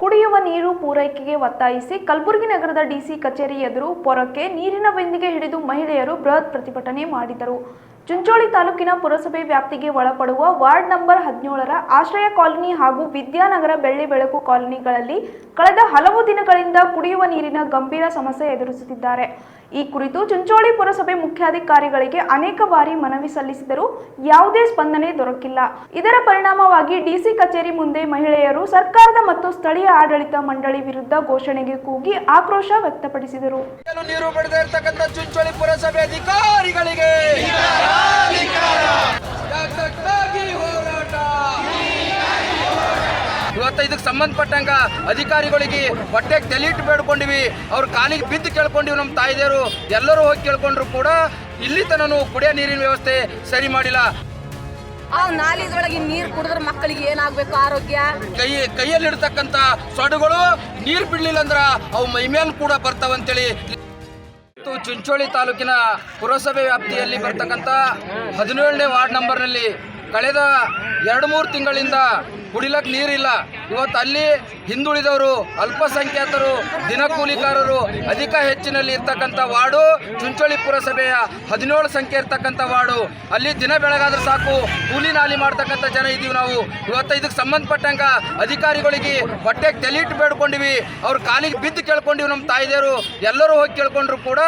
ಕುಡಿಯುವ ನೀರು ಪೂರೈಕೆಗೆ ಒತ್ತಾಯಿಸಿ ಕಲಬುರಗಿ ನಗರದ ಡಿಸಿ ಕಚೇರಿ ಎದುರು ಪೊರಕ್ಕೆ ನೀರಿನ ಬೆಂದಿಗೆ ಹಿಡಿದು ಮಹಿಳೆಯರು ಬೃಹತ್ ಪ್ರತಿಭಟನೆ ಮಾಡಿದರು. ಚುಂಚೋಳಿ ತಾಲೂಕಿನ ಪುರಸಭೆ ವ್ಯಾಪ್ತಿಗೆ ಒಳಪಡುವ ವಾರ್ಡ್ ನಂಬರ್ ಹದಿನೇಳರ ಆಶ್ರಯ ಕಾಲೋನಿ ಹಾಗೂ ವಿದ್ಯಾನಗರ ಬೆಳ್ಳಿ ಬೆಳಕು ಕಾಲೋನಿಗಳಲ್ಲಿ ಕಳೆದ ಹಲವು ದಿನಗಳಿಂದ ಕುಡಿಯುವ ನೀರಿನ ಗಂಭೀರ ಸಮಸ್ಯೆ ಎದುರಿಸುತ್ತಿದ್ದಾರೆ. ಈ ಕುರಿತು ಚುಂಚೋಳಿ ಪುರಸಭೆ ಮುಖ್ಯಾಧಿಕಾರಿಗಳಿಗೆ ಅನೇಕ ಬಾರಿ ಮನವಿ ಸಲ್ಲಿಸಿದರೂ ಯಾವುದೇ ಸ್ಪಂದನೆ ದೊರಕಿಲ್ಲ. ಇದರ ಪರಿಣಾಮವಾಗಿ ಡಿಸಿ ಕಚೇರಿ ಮುಂದೆ ಮಹಿಳೆಯರು ಸರ್ಕಾರದ ಮತ್ತು ಸ್ಥಳೀಯ ಆಡಳಿತ ಮಂಡಳಿ ವಿರುದ್ಧ ಘೋಷಣೆಗೆ ಕೂಗಿ ಆಕ್ರೋಶ ವ್ಯಕ್ತಪಡಿಸಿದರು. ನೀರು ಬಿಡದೇ ಇರ್ತಕ್ಕಂಥ ಚುಂಚೋಳಿ ಪುರಸಭೆ ಅಧಿಕಾರಿಗಳಿಗೆ. ಇವತ್ತು ಇದಕ್ಕೆ ಸಂಬಂಧಪಟ್ಟಂಗ ಅಧಿಕಾರಿಗಳಿಗೆ ಹೊಟ್ಟೆಗೆ ತೆಲಿಟ್ ಬೇಡ್ಕೊಂಡಿವಿ. ಅವ್ರ ಕಾಲಿಗೆ ಬಿದ್ದು ಕೇಳ್ಕೊಂಡಿವಿ ನಮ್ಮ ತಾಯಿದೇರು ಎಲ್ಲರೂ ಹೋಗಿ ಕೇಳ್ಕೊಂಡ್ರು ಕೂಡ ಇಲ್ಲಿ ತನೂ ಕುಡಿಯೋ ನೀರಿನ ವ್ಯವಸ್ಥೆ ಸರಿ ಮಾಡಿಲ್ಲ. ಆ ನಾಲಿದೊಳಗೆ ನೀರು ಕುಡಿದ್ರೆ ಮಕ್ಕಳಿಗೆ ಏನಾಗಬೇಕು ಆರೋಗ್ಯ? ಕೈ ಕೈಯಲ್ಲಿಡ್ತಕ್ಕಂಥ ಸೊಡುಗಳು ನೀರು ಬಿಡ್ಲಿಲ್ಲ ಅಂದ್ರ ಅವು ಮೈಮೇಲ್ ಕೂಡ ಬರ್ತಾವಂತೇಳಿ. ಚುಂಚೋಳಿ ತಾಲೂಕಿನ ಪುರಸಭೆ ವ್ಯಾಪ್ತಿಯಲ್ಲಿ ಬರ್ತಕ್ಕಂಥ ಹದಿನೇಳನೇ ವಾರ್ಡ್ ನಂಬರ್ನಲ್ಲಿ ಕಳೆದ ಎರಡು ಮೂರು ತಿಂಗಳಿಂದ ಕುಡಿಲಕ್ಕೆ ನೀರಿಲ್ಲ. ಇವತ್ತು ಅಲ್ಲಿ ಹಿಂದುಳಿದವರು, ಅಲ್ಪಸಂಖ್ಯಾತರು, ದಿನಕೂಲಿಕಾರರು, ಅಧಿಕ ಹೆಚ್ಚಿನಲ್ಲಿ ಇರ್ತಕ್ಕಂಥ ವಾರ್ಡು, ಚುಂಚೋಳಿ ಪುರಸಭೆಯ ಹದಿನೇಳು ಸಂಖ್ಯೆ ಇರ್ತಕ್ಕಂಥ ವಾರ್ಡು. ಅಲ್ಲಿ ದಿನ ಬೆಳಗಾದ್ರೆ ಸಾಕು, ಕೂಲಿ ನಾಲಿ ಮಾಡ್ತಕ್ಕಂಥ ಜನ ಇದೀವಿ ನಾವು. ಇವತ್ತು ಇದಕ್ಕೆ ಸಂಬಂಧಪಟ್ಟಂಗ ಅಧಿಕಾರಿಗಳಿಗೆ ಹೊಟ್ಟೆಗೆ ತೆಲಿಟ್ ಬೇಡ್ಕೊಂಡಿವಿ. ಅವ್ರ ಕಾಲಿಗೆ ಬಿದ್ದು ಕೇಳ್ಕೊಂಡಿವಿ ನಮ್ಮ ತಾಯಿದೇರು ಎಲ್ಲರೂ ಹೋಗಿ ಕೇಳ್ಕೊಂಡ್ರು ಕೂಡ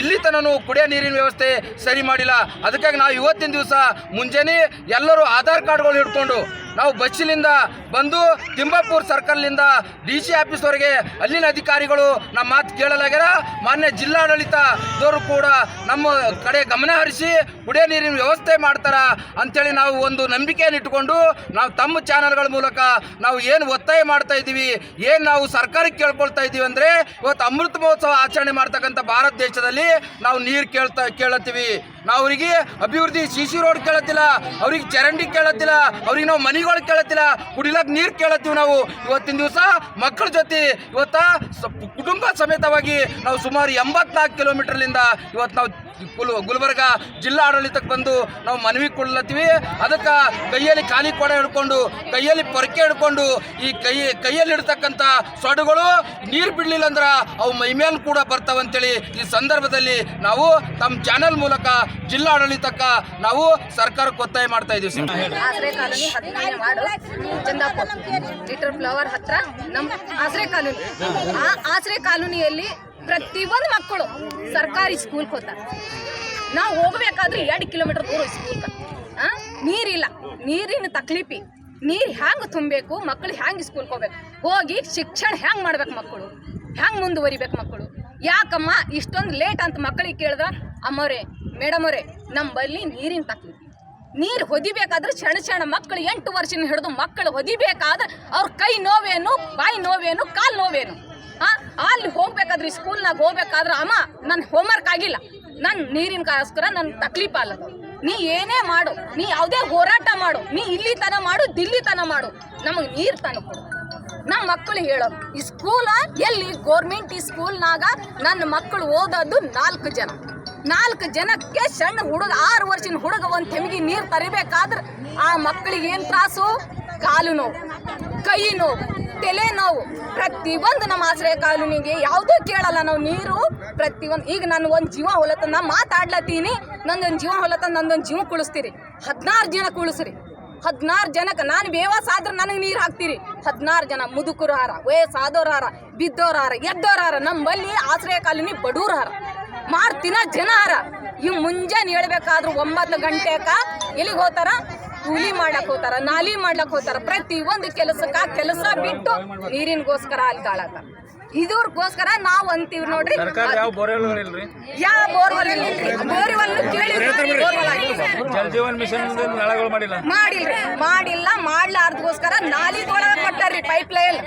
ಇಲ್ಲಿ ತನೂ ಕುಡಿಯೋ ನೀರಿನ ವ್ಯವಸ್ಥೆ ಸರಿ ಮಾಡಿಲ್ಲ. ಅದಕ್ಕಾಗಿ ನಾವು ಇವತ್ತಿನ ದಿವಸ ಮುಂಜಾನೆ ಎಲ್ಲರೂ ಆಧಾರ್ ಕಾರ್ಡ್ಗಳು ಹಿಡ್ಕೊಂಡು ನಾವು ಬಸ್ಸಿನಿಂದ ಬಂದು ತಿಂಬಾಪುರ್ ಸರ್ಕಲ್ನಿಂದ ಡಿ ಸಿ ಆಫೀಸ್ವರೆಗೆ ಅಲ್ಲಿನ ಅಧಿಕಾರಿಗಳು ನಮ್ಮ ಮಾತು ಕೇಳಲಾಗ್ಯಾರ ಮಾನ್ಯ ಜಿಲ್ಲಾಡಳಿತದವರು ಕೂಡ ನಮ್ಮ ಕಡೆ ಗಮನ ಹರಿಸಿ ಕುಡಿಯೋ ನೀರಿನ ವ್ಯವಸ್ಥೆ ಮಾಡ್ತಾರ ಅಂತೇಳಿ ನಾವು ಒಂದು ನಂಬಿಕೆಯನ್ನು ಇಟ್ಟುಕೊಂಡು ನಾವು ತಮ್ಮ ಚಾನಲ್ಗಳ ಮೂಲಕ ನಾವು ಏನು ಒತ್ತಾಯ ಮಾಡ್ತಾ ಇದ್ದೀವಿ, ಏನು ನಾವು ಸರ್ಕಾರಕ್ಕೆ ಕೇಳ್ಕೊಳ್ತಾ ಇದ್ದೀವಿ ಅಂದರೆ ಇವತ್ತು ಅಮೃತ ಮಹೋತ್ಸವ ಆಚರಣೆ ಮಾಡ್ತಕ್ಕಂಥ ಭಾರತ ದೇಶದಲ್ಲಿ ನಾವು ನೀರು ಕೇಳ್ತಾ ಕೇಳತ್ತೀವಿ. ನಾವು ಅವರಿಗೆ ಅಭಿವೃದ್ಧಿ ಸಿ ಸಿ ರೋಡ್ ಕೇಳತ್ತಿಲ್ಲ, ಅವ್ರಿಗೆ ಚರಂಡಿ ಕೇಳತ್ತಿಲ್ಲ, ಅವ್ರಿಗೆ ನಾವು ಮನೆಗಳು ಕೇಳತ್ತಿಲ್ಲ, ಕುಡಿಲಕ್ಕೆ ನೀರು ಕೇಳತ್ತೀವಿ ನಾವು. ಇವತ್ತಿನ ದಿವಸ ಮಕ್ಕಳ ಜೊತೆ ಇವತ್ತ ಕುಟುಂಬ ಸಮೇತವಾಗಿ ನಾವು ಸುಮಾರು ಎಂಬತ್ನಾಲ್ಕು ಕಿಲೋಮೀಟರ್ಲಿಂದ ಇವತ್ತು ನಾವು ಗುಲ್ ಗುಲ್ಬರ್ಗ ಜಿಲ್ಲಾ ಆಡಳಿತಕ್ಕೆ ಬಂದು ನಾವು ಮನವಿ ಕೊಡ್ಲತ್ತೀವಿ. ಅದಕ್ಕೆ ಕೈಯಲ್ಲಿ ಖಾಲಿ ಕೊಡ ಹಿಡ್ಕೊಂಡು, ಕೈಯಲ್ಲಿ ಪೊರಕೆ ಹಿಡ್ಕೊಂಡು, ಈ ಕೈ, ಕೈಯಲ್ಲಿ ಇಡ್ತಕ್ಕಂಥ ಸೊಡುಗಳು ನೀರು ಬಿಡಲಿಲ್ಲ ಅಂದ್ರೆ ಅವು ಮೈಮೇಲೆ ಕೂಡ ಬರ್ತಾವಂತೇಳಿ ಈ ಸಂದರ್ಭದಲ್ಲಿ ನಾವು ತಮ್ಮ ಚಾನೆಲ್ ಮೂಲಕ ಜಿಲ್ಲಾಡಳಿತಕ್ಕೆ ನಾವು ಸರ್ಕಾರಕ್ಕೆ ಒತ್ತಾಯ ಮಾಡ್ತಾ ಇದ್ದೀವಿ ಆಸರೆ ಫ್ಲವರ್ ಹತ್ರ ನಮ್ಮ ಕಾಲೋನಿ. ಆ ಆಶ್ರಯ ಕಾಲೋನಿಯಲ್ಲಿ ಪ್ರತಿಯೊಂದು ಮಕ್ಕಳು ಸರ್ಕಾರಿ ಸ್ಕೂಲ್ ಹೋಗ್ತಾರೆ. ನಾವು ಹೋಗ್ಬೇಕಾದ್ರೆ ಎರಡು ಕಿಲೋಮೀಟರ್ ದೂರ ಸ್ಕೂಲ್ಗೆ ನೀರಿಲ್ಲ. ನೀರಿನ ತಕ್ಲೀಪಿ. ನೀರು ಹ್ಯಾಂಗೆ ತುಂಬಬೇಕು? ಮಕ್ಕಳು ಹ್ಯಾಂಗೆ ಸ್ಕೂಲ್ಗೆ ಹೋಗ್ಬೇಕು? ಹೋಗಿ ಶಿಕ್ಷಣ ಹ್ಯಾಂಗೆ ಮಾಡ್ಬೇಕು ಮಕ್ಕಳು? ಹ್ಯಾಂಗೆ ಮುಂದುವರಿಬೇಕು ಮಕ್ಕಳು? ಯಾಕಮ್ಮ, ಇಷ್ಟೊಂದು ಲೇಟ್ ಅಂತ ಮಕ್ಕಳಿಗೆ ಕೇಳಿದ್ರೆ ಅಮ್ಮವ್ರೆ ಮೇಡಮ್ ಅವರೇ ನಮ್ಮಲ್ಲಿ ನೀರಿನ ತಕ್ಲೀಪಿ. ನೀರು ಹೊದಿಬೇಕಾದ್ರೆ ಸಣ್ಣ ಸಣ್ಣ ಮಕ್ಕಳು ಎಂಟು ವರ್ಷನ ಹಿಡಿದು ಮಕ್ಕಳು ಹೊದಿಬೇಕಾದ್ರೆ ಅವ್ರ ಕೈ ನೋವೇನು, ಬಾಯಿ ನೋವೇನು, ಕಾಲು ನೋವೇನು? ಅಲ್ಲಿ ಹೋಗ್ಬೇಕಾದ್ರೆ ಸ್ಕೂಲ್ನಾಗ ಹೋಗ್ಬೇಕಾದ್ರೆ ಅಮ್ಮ ನನ್ನ ಹೋಮ್ವರ್ಕ್ ಆಗಿಲ್ಲ. ನನ್ನ ನೀರಿನ ಕಾಸ್ಕರ ನನ್ನ ತಕ್ಲೀಫ್ ಅಲ್ಲ ನೀ ಏನೇ ಮಾಡು, ನೀ ಯಾವುದೇ ಹೋರಾಟ ಮಾಡು, ನೀ ಇಲ್ಲಿ ತನ ಮಾಡು ದಿಲ್ಲಿ ತನ ಮಾಡು. ನಮಗೆ ನೀರು ತನ ಕೊಡು. ನಮ್ಮ ಮಕ್ಕಳು ಹೇಳೋದು, ಈ ಸ್ಕೂಲ ಎಲ್ಲಿ? ಗೋರ್ಮೆಂಟ್ ಈ ಸ್ಕೂಲ್ನಾಗ ನನ್ನ ಮಕ್ಕಳು ಓದೋದು ನಾಲ್ಕು ಜನ. ನಾಲ್ಕು ಜನಕ್ಕೆ ಸಣ್ಣ ಹುಡುಗ, ಆರು ವರ್ಷದ ಹುಡುಗ ಒಂದು ತೆಮಿಗೆ ನೀರು ತರಿಬೇಕಾದ್ರೆ ಆ ಮಕ್ಕಳಿಗೆ ಏನು ತ್ರಾಸು? ಕಾಲು ನೋವು, ಕೈ ನೋವು. ತಲೆ ನೋವು ಒಂದು ನಮ್ಮ ಆಶ್ರಯ ಕಾಲೋನಿಗೆ ಯಾವುದೂ ಕೇಳಲ್ಲ ನಾವು ನೀರು, ಪ್ರತಿಯೊಂದು ಈಗ ನಾನು ಒಂದು ಜೀವ ಹೊಲತ್ತ ನಾ ಮಾತಾಡ್ಲತ್ತೀನಿ, ನಂದೊಂದು ಜೀವ ಹೊಲತ್ತ ನಂದೊಂದು ಜೀವ ಕುಳಿಸ್ತೀರಿ. ಹದಿನಾರು ಜನ ಕುಳಿಸ್ರಿ. ಹದಿನಾರು ಜನಕ್ಕೆ ನಾನು ಬೇವಾಸ ಆದ್ರೆ ನನಗೆ ನೀರು ಹಾಕ್ತೀರಿ. ಹದಿನಾರು ಜನ ಮುದುಕರು ಹಾರ ವಯಸ್ಸಾದವ್ರು ಹಾರ ಬಿದ್ದವ್ರು ಹಾರ ಎದ್ದವ್ರು ಹಾರ, ನಮ್ಮಲ್ಲಿ ಆಶ್ರಯ ಕಾಲೋನಿ ಬಡವ್ರು ಹಾರ, ಮಾರ್ತಿನ ಜನ ಹಾರ. ಇವ್ ಮುಂಜಾನೆ ಹೇಳ್ಬೇಕಾದ್ರೂ ಒಂಬತ್ತು ಗಂಟೆಕ ಎಲ್ಲಿಗೆ ಹೋತಾರ ಕೂಲಿ ಮಾಡಕ್ ಹೋತಾರ ನಾಲಿ ಮಾಡ್ಲಕ್ ಹೋತಾರ ಪ್ರತಿ ಒಂದು ಕೆಲಸಕ್ಕ ಕೆಲಸ ಬಿಟ್ಟು ನೀರಿನಗೋಸ್ಕರ ಅಲ್ಲಿ ಕಾಳಕ ಇದ್ರಗೋಸ್ಕರ ನಾವ್ ಅಂತೀವಿ ನೋಡ್ರಿ. ಯಾವ ಬೋರ್ವೆಲ್ ಇಲ್ರಿ ಯಾವ ಬೋರ್ವೆಲ್ ಇಲ್ರಿ ಬೋರ್ವೆಲ್ ಕೇಳಿ ಬೋರ್ವೆಲ್ ಆಗಿಲ್ಲ. ಜಲ್ ಜೀವನ್ ಮಿಷನ್ ನಳಗಳು ಮಾಡಿಲ್ಲ? ಮಾಡಿಲ್ರಿ. ಮಾಡಿಲ್ಲ, ಮಾಡ್ಲಾರ್ದಗೋಸ್ಕರ ನಾಲಿದೊಳಗ ಕೊಟ್ಟಾರ್ರಿ ಪೈಪ್ ಲೈನ್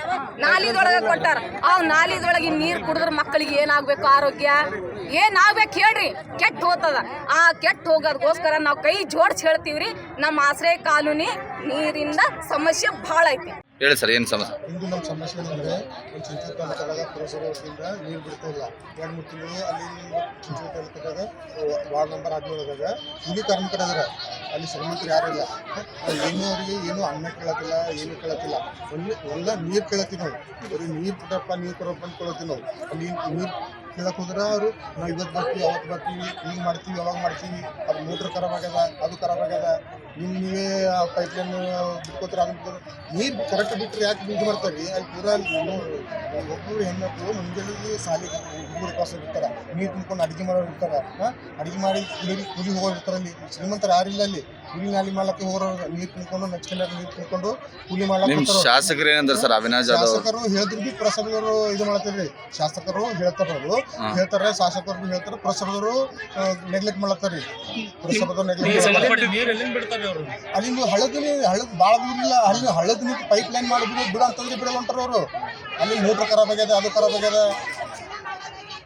ನಾಲಿದೊಳಗ ಕೊಟ್ಟಾರ ಆ ನಾಲಿದೊಳಗೆ ನೀರು ಕುಡಿದ್ರ ಮಕ್ಕಳಿಗೆ ಏನಾಗ್ಬೇಕು ಆರೋಗ್ಯ? ಏನಾಗ್ಬೇಕು ಹೇಳ್ರಿ. ಕೆಟ್ಟ ಹೋಗ್ತದ ಆ ಕೆಟ್ಟ ಹೋಗೋದಕ್ಕೋಸ್ಕರ ನಾವು ಕೈ ಜೋಡ್ಸಿ ಹೇಳ್ತೀವ್ರಿ. ನಮ್ಮ ಆಶ್ರಯ ಕಾಲೋನಿ ನೀರಿಂದ ಸಮಸ್ಯೆ ಭಾಳ ಐತಿ. ಹೇಳಿ ಸರ್, ಏನು ಸಮಸ್ಯೆ? ಇಂದು ನಮ್ಮ ಸಮಸ್ಯೆ ಏನಂದ್ರೆ, ಒಂದು ಚಿಂಚೋಳಿ ತಾಲೂಕದಾಗ ಪುರಸಭೆ ವತಿಯಿಂದ ನೀರು ಬಿಡ್ತಾ ಇಲ್ಲ. ಎರಡು ಮೂರು ತಿಂಗಳು ಅಲ್ಲಿ ಚಿಂಚೋಳಿ ತಾಲೂಕದಾಗ ವಾರ್ಡ್ ನಂಬರ್ ಹದಿನೇಳದಾಗ ಕಾರ್ಮಿಕರ ಕಾರ್ಮಿಕರಾದ್ರೆ ಅಲ್ಲಿ ಶ್ರಮಿಕರು ಯಾರು ಇಲ್ಲ. ಏನೂ ಅವರಿಗೆ ಏನು ಅನ್ನ ಕೇಳತ್ತಿಲ್ಲ ಏನು ಕೇಳತ್ತಿಲ್ಲ ಒಂದು ಎಲ್ಲ ನೀರು ಕೇಳತ್ತೀವಿ ನಾವು. ಬರೀ ನೀರು ಕೊಟ್ಟಪ್ಪ ನೀರು ಕೊಡಪ್ಪ ಅಂತ ಕೇಳತ್ತೀವಿ ನಾವು. ಅಲ್ಲಿ ನೀರು ಕೇಳಕ್ ಹೋದ್ರೆ ಅವರು? ನಾವು ಇವತ್ತು ಬರ್ತೀವಿ ಅವತ್ತು ಬರ್ತೀವಿ, ಈಗ ಮಾಡ್ತೀವಿ ಯಾವಾಗ ಮಾಡ್ತೀವಿ. ಅದು ಮೋಟ್ರ್ ಖರಾಬ್ ಆಗ್ಯದ, ಅದು ಖರಾಬ್ ಆಗ್ಯದ. ನಿಮ್ಮ ನೀವೇ ಪೈಪ್ಲೈನ್ ಬಿಟ್ಕೋತಾರೆ ಅದನ್ನ. ನೀರು ಕರೆಕ್ಟ್ ಬಿಟ್ಟರೆ ಯಾಕೆ ಇದು ಮಾಡ್ತಾರೆ? ಅಲ್ಲಿ ಪೂರ ಒಬ್ಬರು ಹೆಣ್ಮಕ್ಳು ಮುಂಜಾನೆ ಸಾಲಿ ಹುಡುಗರು ಕಾಸು ಇರ್ತಾರೆ. ನೀರು ತುಂಬ್ಕೊಂಡು ಅಡುಗೆ ಮಾಡೋರು ಇರ್ತಾರೆ. ಅಡುಗೆ ಮಾಡಿ ಕೂಲಿ ಕೂಲಿ ಹೋಗೋರು ಇರ್ತಾರೆ ಅಲ್ಲಿ ಶ್ರೀಮಂತರು ಯಾರಿಲ್ಲ ಅಲ್ಲಿ? ಕೂಲಿ ನಾಲಿ ಮಾಡ್ಲಕ್ಕೆ ಹೋಗೋರು ನೀರು ನೀರು ಕೂಲಿ ಮಾಡ್ಲಕ್ಕೆ ಶಾಸಕರು ಏನಂದ್ರೆ ಸರ್ ಅವಿನಾಶ್ ಜಾಧವ್ ಶಾಸಕರು ಹೇಳಿದ್ರು ಬಿ ಪುರಸಭೆಯವರು ಇದು ಮಾಡ್ತೀರಿ ಶಾಸಕರು ಹೇಳ್ತಾರ ಅವರು. ಹೇಳ್ತಾರೆ ಶಾಸಕರು ಹೇಳ್ತಾರೆ ಪುರಸಭೆಯವರು ನೆಗ್ಲೆಕ್ಟ್ ಮಾಡ್ತಾರ್ರಿ ಪುರಸಭೆದವ್ರು ನೆಗ್ಲೆಕ್ಟ್ ಅಲ್ಲಿಂದ ನೀರು ಹಳ್ಳದ ಭಾಳ ದೂರಿಲ್ಲ ಅಲ್ಲಿ ಹಳ್ಳದ ನೀರು ಪೈಪ್ ಲೈನ್ ಮಾಡಿದ್ರು ಬಿಡ ಬಿಡು ಅಂತಂದ್ರೆ ಬಿಡಲ್ಲ ಹೊಂಟಾರ ಅವರು. ಅಲ್ಲಿ ಮೋಟ್ರ್ ಖರಾಬ್ ಆಗ್ಯದ ಅದು ಖರಾಬ್ ಆಗ್ಯದ.